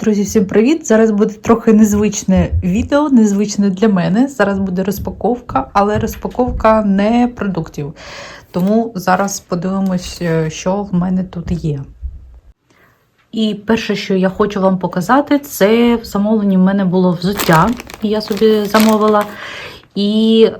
Друзі, всім привіт! Зараз буде трохи незвичне відео, незвичне для мене. Зараз буде розпаковка, але розпаковка не продуктів. Тому зараз подивимось, е, що в мене тут є. І перше, що я хочу вам показати, це в замовленні в мене було взуття, я собі замовила. І е,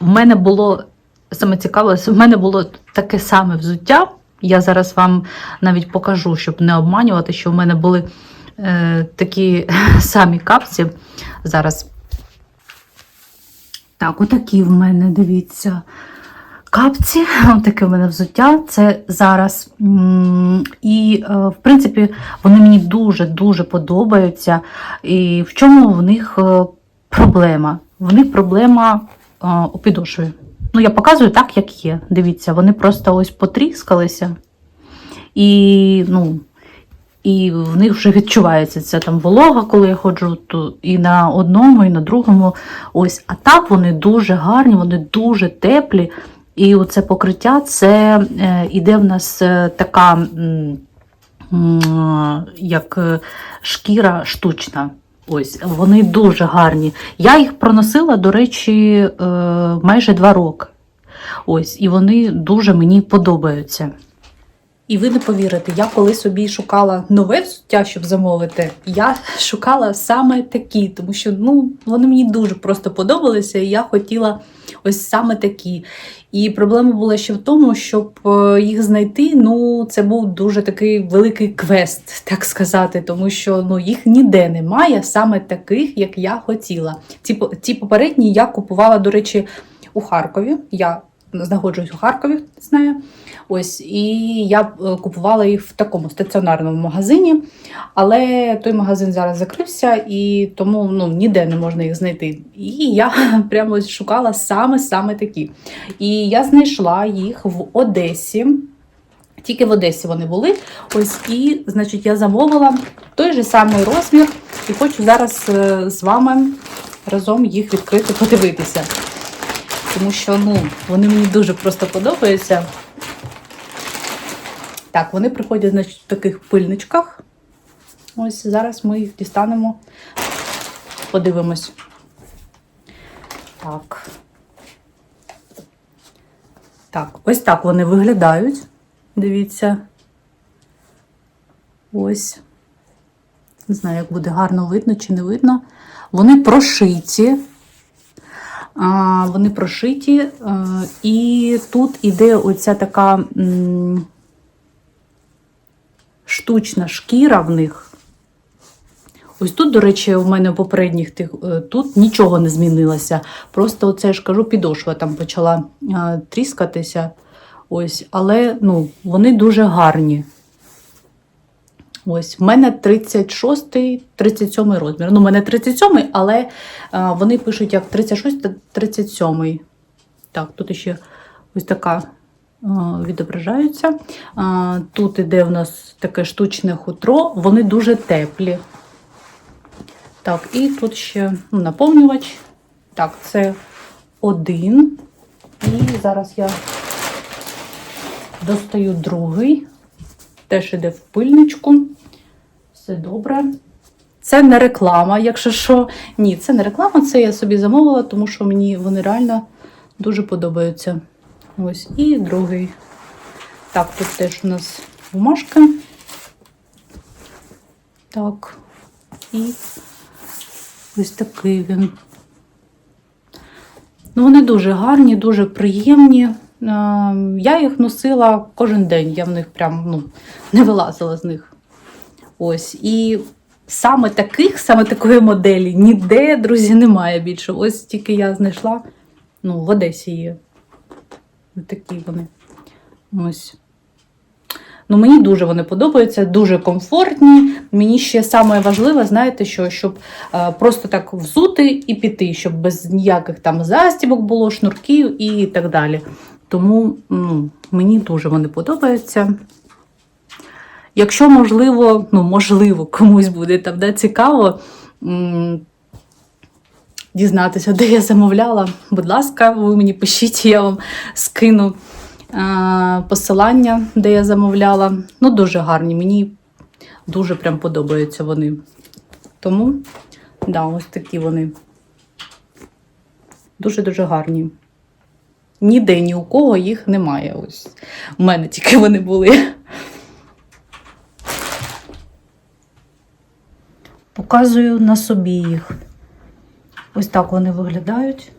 в мене було саме цікаве, в мене було таке саме взуття. Я зараз вам навіть покажу, щоб не обманювати, що в мене були такі самі капці. Зараз. Так, отакі в мене, дивіться, капці. Отаке в мене взуття. Це зараз. І, е, в принципі, вони мені дуже-дуже подобаються. І в чому в них е, проблема? В них проблема е, у підошві. Ну, я показую так, як є. Дивіться, вони просто ось потріскалися. І, ну, і в них вже відчувається ця там волога, коли я ходжу то і на одному, і на другому. Ось, а так вони дуже гарні, вони дуже теплі. І оце покриття це е, іде в нас е, така, як е, шкіра штучна. Ось, вони дуже гарні. Я їх проносила, до речі, майже два роки. Ось, і вони дуже мені подобаються. І ви не повірите, я коли собі шукала нове взуття, щоб замовити, я шукала саме такі, тому що ну, вони мені дуже просто подобалися, і я хотіла ось саме такі. І проблема була ще в тому, щоб е, їх знайти, ну, це був дуже такий великий квест, так сказати, тому що ну, їх ніде немає, саме таких, як я хотіла. Ці, ці попередні я купувала, до речі, у Харкові. Я знаходжусь у Харкові, знаю. Ось, і я е, купувала їх в такому стаціонарному магазині, але той магазин зараз закрився, і тому ну, ніде не можна їх знайти. І я прямо шукала саме-саме такі. І я знайшла їх в Одесі. Тільки в Одесі вони були. Ось і, значить, я замовила той же самий розмір, і хочу зараз е, з вами разом їх відкрити, подивитися. Тому що ну, вони мені дуже просто подобаються. Так, вони приходять, значить, в таких пильничках. Ось зараз ми їх дістанемо, подивимось. Так. Так, ось так вони виглядають. Дивіться. Ось. Не знаю, як буде гарно видно чи не видно. Вони прошиті. Вони прошиті. е, І тут іде оця така штучна шкіра в них. Ось тут, до речі, у мене в попередніх тих е, тут нічого не змінилося. Просто оце ж кажу, підошва там почала тріскатися. Ось, але ну, вони дуже гарні. Ось, в мене 36-37 розмір. Ну, у мене 37, але а, вони пишуть як 36 та 37. Так, тут ще ось така а, відображаються. А, тут іде в нас таке штучне хутро, вони дуже теплі. Так, і тут ще ну, наповнювач. Так, це один. І зараз я достаю другий. Теж іде в пильничку. Все добре. Це не реклама, якщо що. Ні, це не реклама, це я собі замовила, тому що мені вони реально дуже подобаються. Ось і другий. Так, тут теж у нас бумажка. Так. І ось такий він. Ну, вони дуже гарні, дуже приємні. Е, Я їх носила кожен день, я в них прям ну, не вилазила з них. Ось. І саме таких, саме такої моделі ніде, друзі, немає більше. Ось тільки я знайшла. Ну, в Одесі є. Такі вони. Ось. Ну, мені дуже вони подобаються, дуже комфортні. Мені ще саме важливе, знаєте, що щоб е, просто так взути і піти, щоб без ніяких там застібок було, шнурків і так далі. Тому ну, мені дуже вони подобаються. Якщо можливо, ну можливо, комусь буде там да, цікаво дізнатися, де я замовляла, будь ласка, ви мені пишіть, я вам скину а, посилання, де я замовляла. Ну, дуже гарні. Мені дуже прям подобаються вони. Тому, да, ось такі вони. Дуже-дуже гарні. Ніде ні у кого їх немає. Ось у мене тільки вони були. Показую на собі їх. Ось так вони виглядають.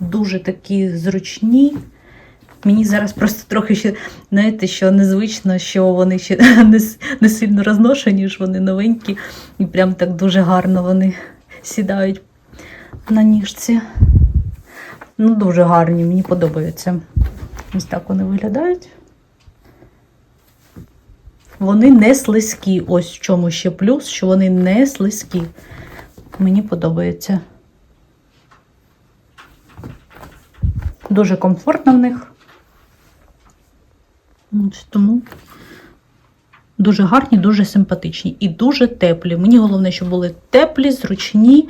Дуже такі зручні. Мені зараз просто трохи ще, знаєте, що незвично, що вони ще не, не сильно розношені, що вони новенькі. І прям так дуже гарно вони сідають на ніжці. Ну, дуже гарні, мені подобаються. Ось так вони виглядають. Вони не слизькі. Ось в чому ще плюс, що вони не слизькі. Мені подобається. Дуже комфортно в них. Тому дуже гарні, дуже симпатичні і дуже теплі. Мені головне, щоб були теплі, зручні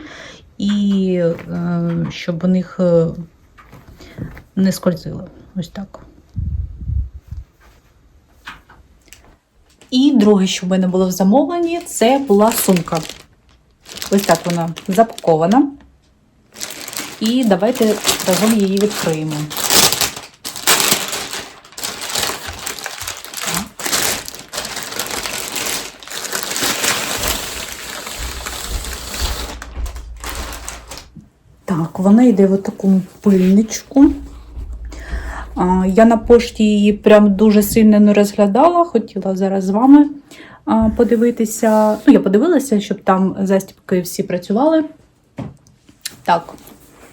і е, щоб у них е, не скользило. Ось так. І друге, що в мене було в замовленні, це була сумка. Ось так вона запакована. І давайте разом її відкриємо. Так. Так, вона йде в такому пильничку. Я на пошті її прям дуже сильно не розглядала. Хотіла зараз з вами подивитися. Ну, я подивилася, щоб там застібки всі працювали. Так,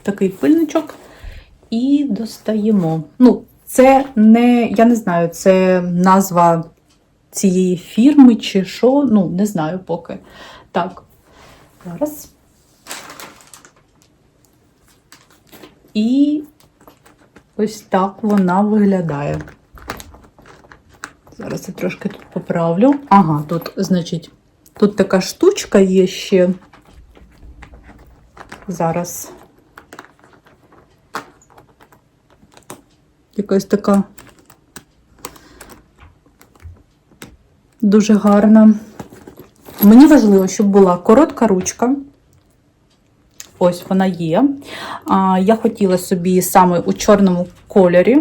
такий пильничок. І достаємо. Ну, це не, я не знаю, це назва цієї фірми чи що. Ну, не знаю поки. Так, зараз. І ось так вона виглядає. Зараз я трошки тут поправлю. Ага, тут, значить, тут така штучка є ще. Зараз. Якась така дуже гарна. Мені важливо, щоб була коротка ручка. Ось вона є. Я хотіла собі саме у чорному кольорі.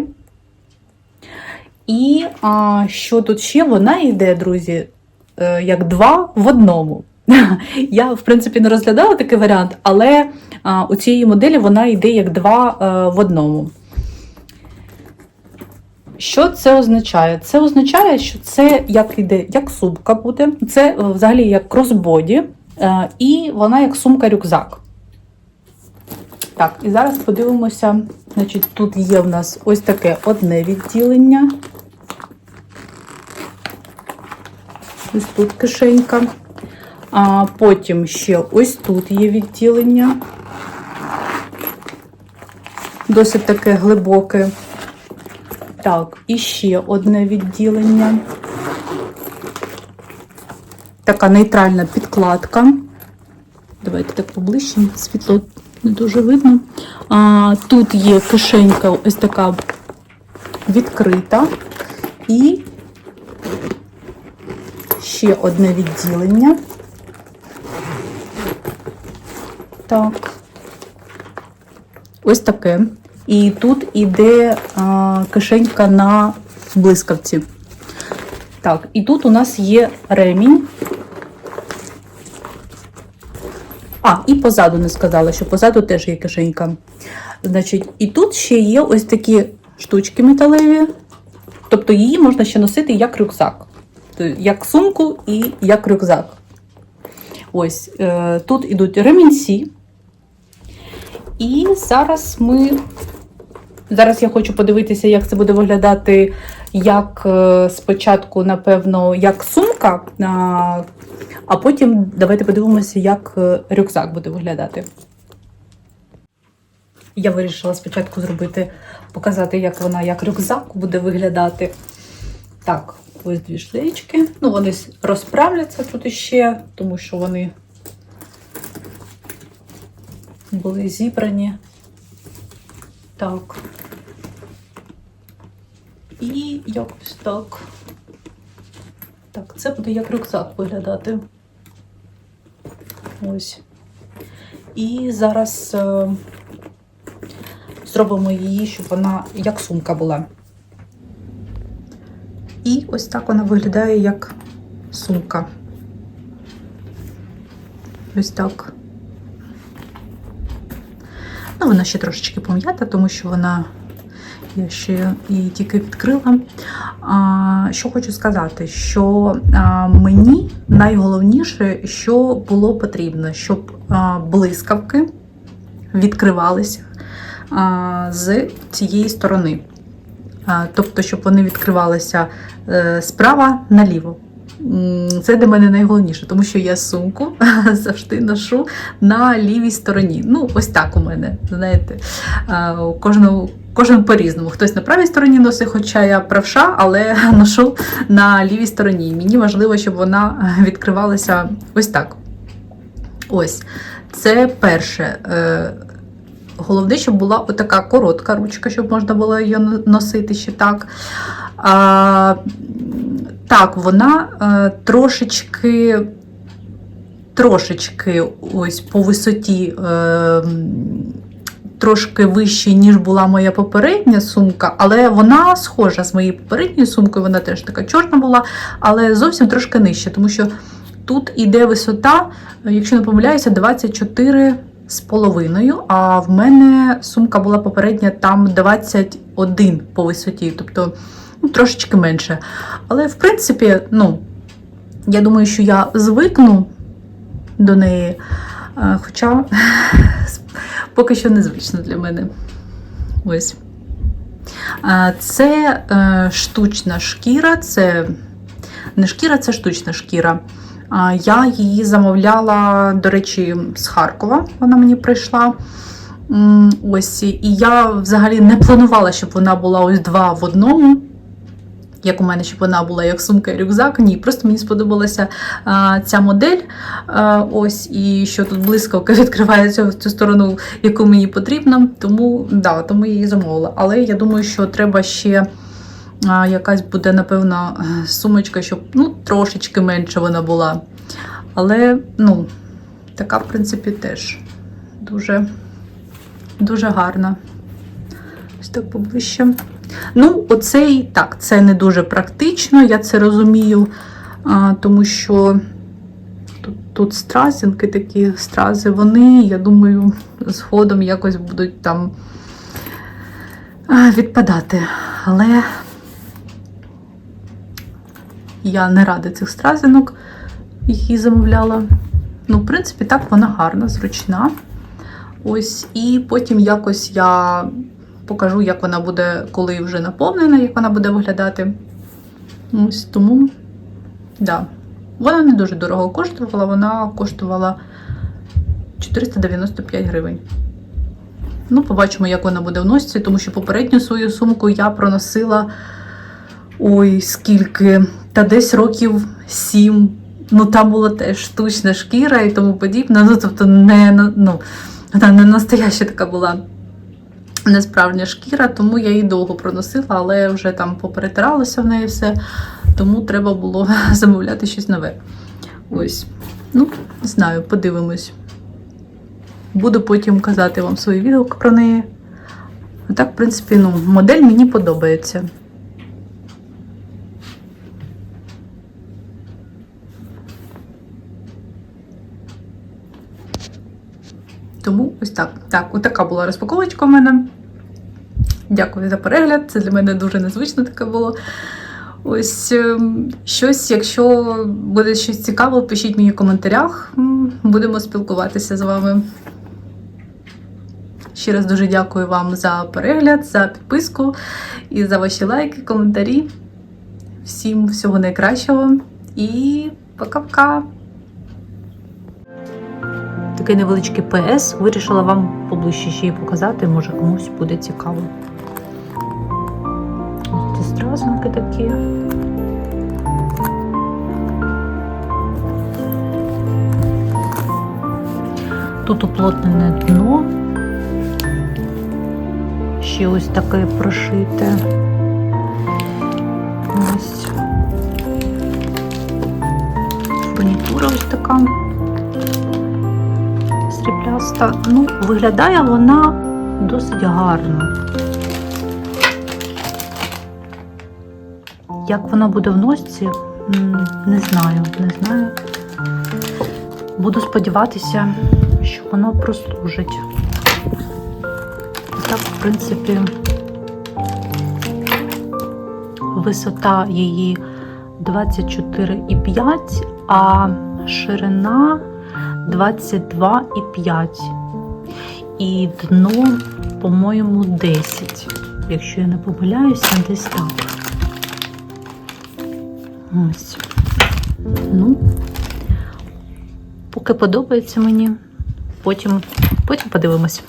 І що тут ще? Вона йде, друзі, е, як два в одному. Я, в принципі, не розглядала такий варіант, але у цієї моделі вона йде як два е, в одному. Що це означає? Це означає, що це як іде, як сумка буде, це взагалі як кросбоді, е, і вона як сумка-рюкзак. Так, і зараз подивимося. Значить, тут є в нас ось таке одне відділення. Ось тут кишенька. А потім ще ось тут є відділення. Досить таке глибоке. Так, і ще одне відділення. Така нейтральна підкладка. Давайте так поближче, світло не дуже видно. А, тут є кишенька ось така відкрита. І ще одне відділення. Так. Ось таке. І тут іде а, кишенька на блискавці. Так, і тут у нас є ремінь. А, і позаду не сказала, що позаду теж є кишенька. Значить, і тут ще є ось такі штучки металеві. Тобто її можна ще носити як рюкзак. Як сумку і як рюкзак. Ось е, тут ідуть ремінці. І зараз ми. Зараз я хочу подивитися, як це буде виглядати як е, спочатку, напевно, як сумка, а, потім давайте подивимося, як е, рюкзак буде виглядати. Я вирішила спочатку зробити, показати, як вона як рюкзак буде виглядати. Так, ось дві шлеєчки. Ну, вони розправляться тут іще, тому що вони були зібрані. Так. І якось так. Так, Це буде як рюкзак виглядати. Ось. І зараз е, зробимо її, щоб вона як сумка була. І ось так вона виглядає як сумка. Ось так. Ну, вона ще трошечки пом'ята, тому що вона я ще її тільки відкрила. Що хочу сказати, що мені найголовніше, що було потрібно, щоб блискавки відкривалися з цієї сторони. Тобто, щоб вони відкривалися е, справа наліво. Це для мене найголовніше, тому що я сумку завжди ношу на лівій стороні. Ну, ось так у мене. Знаєте, кожного, кожен по-різному. Хтось на правій стороні носить, хоча я правша, але ношу на лівій стороні. Мені важливо, щоб вона відкривалася ось так. Ось. Це перше. Е, Головне, щоб була отака коротка ручка, щоб можна було її носити ще так. Так, вона е, трошечки, трошечки ось по висоті. Е, Трошки вищий, ніж була моя попередня сумка, але вона схожа з моєю попередньою сумкою, вона теж така чорна була, але зовсім трошки нижче, тому що тут іде висота, якщо не помиляюся, 24 з половиною, а в мене сумка була попередня там 21 по висоті, тобто ну, трошечки менше. Але в принципі, ну, я думаю, що я звикну до неї. е, Хоча поки що незвично для мене. Ось. Це е, штучна шкіра, це не шкіра, це штучна шкіра. Я її замовляла, до речі, з Харкова. Вона мені прийшла. Ось, і я взагалі не планувала, щоб вона була ось два в одному. Як у мене, щоб вона була як сумка і рюкзак. Ні, просто мені сподобалася а, ця модель. А, ось, і що тут блискавка відкривається в цю сторону, яку мені потрібно. Тому, да, тому я її замовила. Але я думаю, що треба ще а, якась буде, напевно, сумочка, щоб ну, трошечки менше вона була. Але, ну, така, в принципі, теж дуже, дуже гарна. Ось так поближче. Ну, оцей, так, це не дуже практично, я це розумію, тому що тут, тут стразинки такі стрази, вони, я думаю, згодом якось будуть там відпадати. Але я не рада цих стразинок, їх замовляла. Ну, в принципі, так вона гарна, зручна. Ось, і потім якось я покажу, як вона буде, коли вже наповнена, як вона буде виглядати. Ось тому, да. Вона не дуже дорого коштувала, вона коштувала 495 гривень. Ну, побачимо, як вона буде в носці, тому що попередню свою сумку я проносила ой, скільки, та десь років 7. Ну, там була теж штучна шкіра і тому подібне. Ну, тобто, не, ну, вона не настояща така була несправжня шкіра, тому я її довго проносила, але вже там поперетиралося в неї все, тому треба було замовляти щось нове. Ось. Ну, не знаю, подивимось. Буду потім казати вам свій відгук про неї. А так, в принципі, ну, модель мені подобається. Тому ось так. Так, отака була розпаковочка у мене. Дякую за перегляд. Це для мене дуже незвично таке було. Ось ем, щось, якщо буде щось цікаве, пишіть мені в коментарях. Будемо спілкуватися з вами. Ще раз дуже дякую вам за перегляд, за підписку і за ваші лайки, коментарі. Всім всього найкращого і пока-пока! Такий невеличкий ПС. Вирішила вам поближче ще її показати, може комусь буде цікаво. Ось ці стразинки такі. Тут уплотнене дно. Ще ось таке прошите. Ось. ось така срібляста. Ну, виглядає вона досить гарно. Як вона буде в носці, не знаю, не знаю. Буду сподіватися, що воно прослужить. Так, в принципі, висота її 24,5, а ширина 22,5. І дно, по-моєму, 10. Якщо я не помиляюся, десь так. Ось. Ну, поки подобається мені, потім, потім подивимось.